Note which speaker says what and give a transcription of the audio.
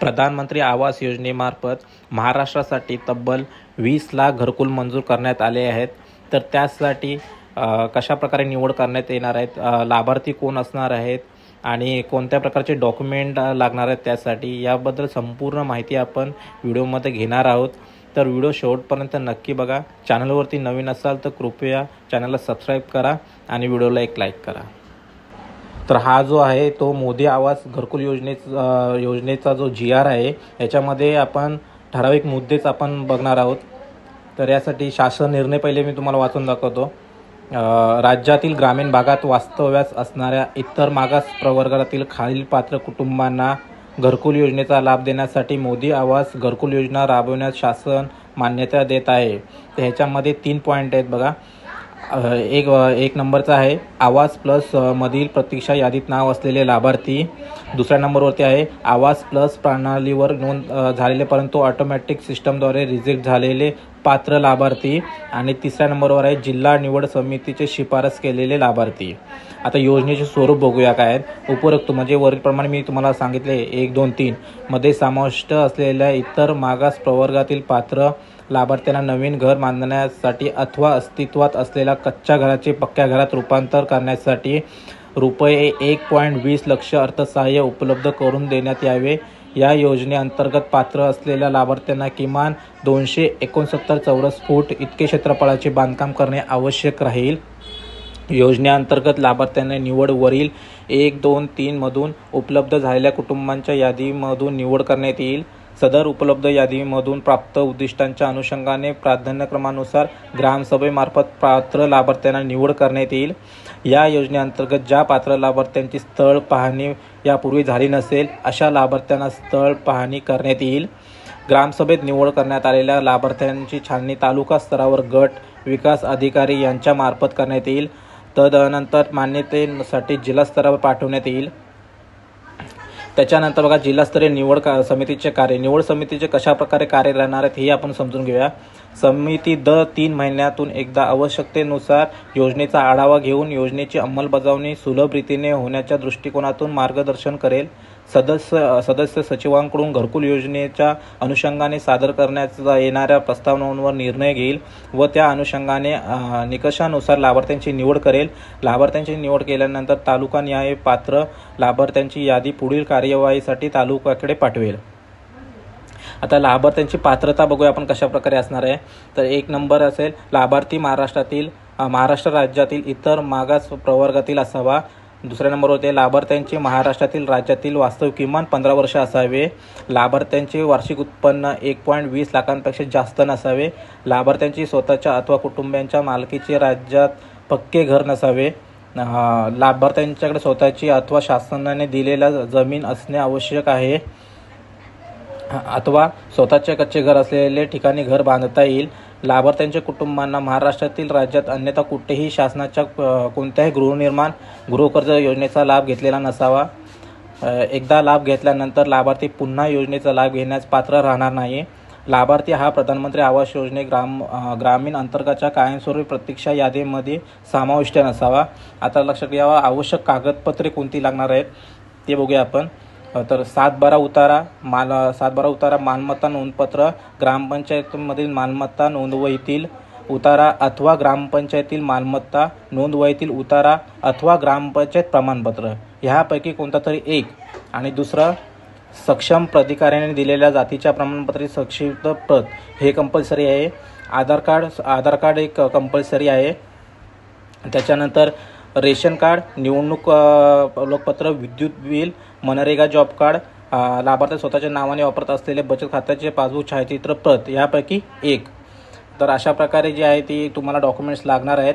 Speaker 1: प्रधानमंत्री आवास योजनेमार्फत महाराष्ट्रासाठी तब्बल वीस लाख घरकुल मंजूर करण्यात आले आहेत. तर त्यासाठी कशाप्रकारे कशा प्रकारे निवड करण्यात येणार आहेत? लाभार्थी कोण असणार आहेत? आणि कोणत्या प्रकारचे डॉक्युमेंट लागणार आहेत त्यासाठी? याबद्दल संपूर्ण माहिती आपण व्हिडिओमध्ये घेणार आहोत. तर व्हिडिओ शेवटपर्यंत नक्की बघा. चॅनलवरती नवीन असाल तर कृपया चॅनलला सबस्क्राईब करा आणि व्हिडिओला एक लाईक करा. तर हा जो आहे तो मोदी आवास घरकुल योजनेचा योजनेचा जो जी आर आहे याच्यामध्ये आपण ठराविक मुद्देच आपण बघणार आहोत. तर यासाठी शासन निर्णय पहिले मी तुम्हाला वाचून दाखवतो. राज्यातील ग्रामीण भागात वास्तव्यास असणाऱ्या इतर मागास प्रवर्गातील खालील पात्र कुटुंबांना घरकुल योजनेचा लाभ देण्यासाठी मोदी आवास घरकुल योजना राबवण्यास शासन मान्यता देत आहे. तर ह्याच्यामध्ये तीन पॉईंट आहेत बघा. एक एक नंबरचा आहे. आवास प्लस मधील प्रतीक्षा यादीत नाव असलेले लाभार्थी दुसऱ्या नंबरवरती आहे. आवाज प्लस प्रणालीवर नोंद झालेले परंतु ऑटोमॅटिक सिस्टमद्वारे रिजेक्ट झालेले पात्र लाभार्थी आणि तिसऱ्या नंबरवर आहे जिल्हा निवड समितीचे शिफारस केलेले लाभार्थी. आता योजनेचे स्वरूप बघूया काय आहेत. उपरोक्त म्हणजे वरीलप्रमाणे मी तुम्हाला सांगितले एक दोन तीन. मध्ये समाविष्ट असलेल्या इतर मागास प्रवर्गातील पात्र लाभार्थ्यांना नवीन घर बांधण्यासाठी अथवा अस्तित्वात असलेल्या कच्च्या घराचे पक्क्या घरात रूपांतर करण्यासाठी रुपये एक पॉईंट वीस लक्ष अर्थसहाय्य उपलब्ध करून देण्यात यावे. या योजनेअंतर्गत पात्र असलेल्या लाभार्थ्यांना किमान दोनशे एकोणसत्तर चौरस फूट इतके क्षेत्रफळाचे बांधकाम करणे आवश्यक राहील. योजनेअंतर्गत लाभार्थ्यांना निवड वरील एक दोन तीनमधून उपलब्ध झालेल्या कुटुंबांच्या यादीमधून निवड करण्यात येईल. सदर उपलब्ध यादीमधून प्राप्त उद्दिष्टांच्या अनुषंगाने प्राधान्यक्रमानुसार ग्रामसभेमार्फत पात्र लाभार्थ्यांना निवड करण्यात येईल. या योजनेअंतर्गत ज्या पात्र लाभार्थ्यांची स्थळ पाहणी यापूर्वी झाली नसेल अशा लाभार्थ्यांना स्थळ पाहणी करण्यात येईल. ग्रामसभेत निवड करण्यात आलेल्या लाभार्थ्यांची छाननी तालुका स्तरावर गट विकास अधिकारी यांच्यामार्फत करण्यात येईल. तदनंतर मान्यतेसाठी जिल्हा स्तरावर पाठवण्यात येईल. त्याच्यानंतर बघा जिल्हास्तरीय निवड का समितीचे कार्य निवड समितीचे कशाप्रकारे कार्य राहणार आहेत हे आपण समजून घेऊया. समिती दर तीन महिन्यातून एकदा आवश्यकतेनुसार योजनेचा आढावा घेऊन योजनेची अंमलबजावणी सुलभ रीतीने होण्याच्या दृष्टिकोनातून मार्गदर्शन करेल. सदस्य सदस्य सचिवांकडून घरकुल योजनेच्या अनुषंगाने सादर करण्यात येणाऱ्या प्रस्तावनांवर निर्णय घेईल व त्या अनुषंगाने निकषानुसार लाभार्थ्यांची निवड करेल. लाभार्थ्यांची निवड केल्यानंतर तालुका न्याय पात्र लाभार्थ्यांची यादी पुढील कार्यवाहीसाठी तालुक्याकडे पाठवेल. आता लाभार्थ्यांची पात्रता बघूया आपण कशा प्रकारे असणार आहे. तर एक नंबर असेल लाभार्थी महाराष्ट्रातील महाराष्ट्र राज्यातील इतर मागास प्रवर्गातील असावा. दुसऱ्या नंबरवर होते लाभार्थ्यांचे महाराष्ट्रातील राज्यातील वास्तव किमान पंधरा वर्ष असावे. लाभार्थ्यांचे वार्षिक उत्पन्न एक पॉईंट वीस लाखांपेक्षा जास्त नसावे. लाभार्थ्यांची स्वतःच्या अथवा कुटुंबियांच्या मालकीचे राज्यात पक्के घर नसावे. लाभार्थ्यांच्याकडे स्वतःची अथवा शासनाने दिलेला जमीन असणे आवश्यक आहे. अथवा स्वतःचे कच्चे घर असलेले ठिकाणी घर बांधता येईल. लाभार्थ्यांच्या कुटुंबांना महाराष्ट्रातील राज्यात अन्यथा कुठेही शासनाच्या कोणत्याही गृहनिर्माण गृहकर्ज योजनेचा लाभ घेतलेला नसावा. एकदा लाभ घेतल्यानंतर लाभार्थी पुन्हा योजनेचा लाभ घेण्यास पात्र राहणार नाही लाभार्थी हा प्रधानमंत्री आवास योजने ग्राम ग्रामीण अंतर्गतच्या कायमस्वरूपी प्रतीक्षा यादीमध्ये समाविष्ट नसावा. आता लक्षात घ्यावा आवश्यक कागदपत्रे कोणती लागणार आहेत ते बघूया आपण. तर सात बारा उतारा माल सात बारा उतारा मालमत्ता नोंदपत्र ग्रामपंचायतीमधील मालमत्ता नोंदवहीतील उतारा अथवा ग्रामपंचायतील मालमत्ता नोंदवहीतील उतारा अथवा ग्रामपंचायत प्रमाणपत्र ह्यापैकी कोणता तरी एक. आणि दुसरं सक्षम प्राधिकाऱ्याने दिलेल्या जातीच्या प्रमाणपत्र संक्षिप्त प्रत हे कंपल्सरी आहे. आधार कार्ड आधार कार्ड एक कंपल्सरी आहे. त्याच्यानंतर रेशन कार्ड निवडणूक ओळखपत्र विद्युत बिल मनरेगा जॉब कार्ड लाभार्थी स्वतःच्या नावाने वापरत असलेले बचत खात्याचे पासबुक छायाचित्र प्रत यापैकी एक. तर अशा प्रकारे जे आहे ती तुम्हाला डॉक्युमेंट्स लागणार आहेत.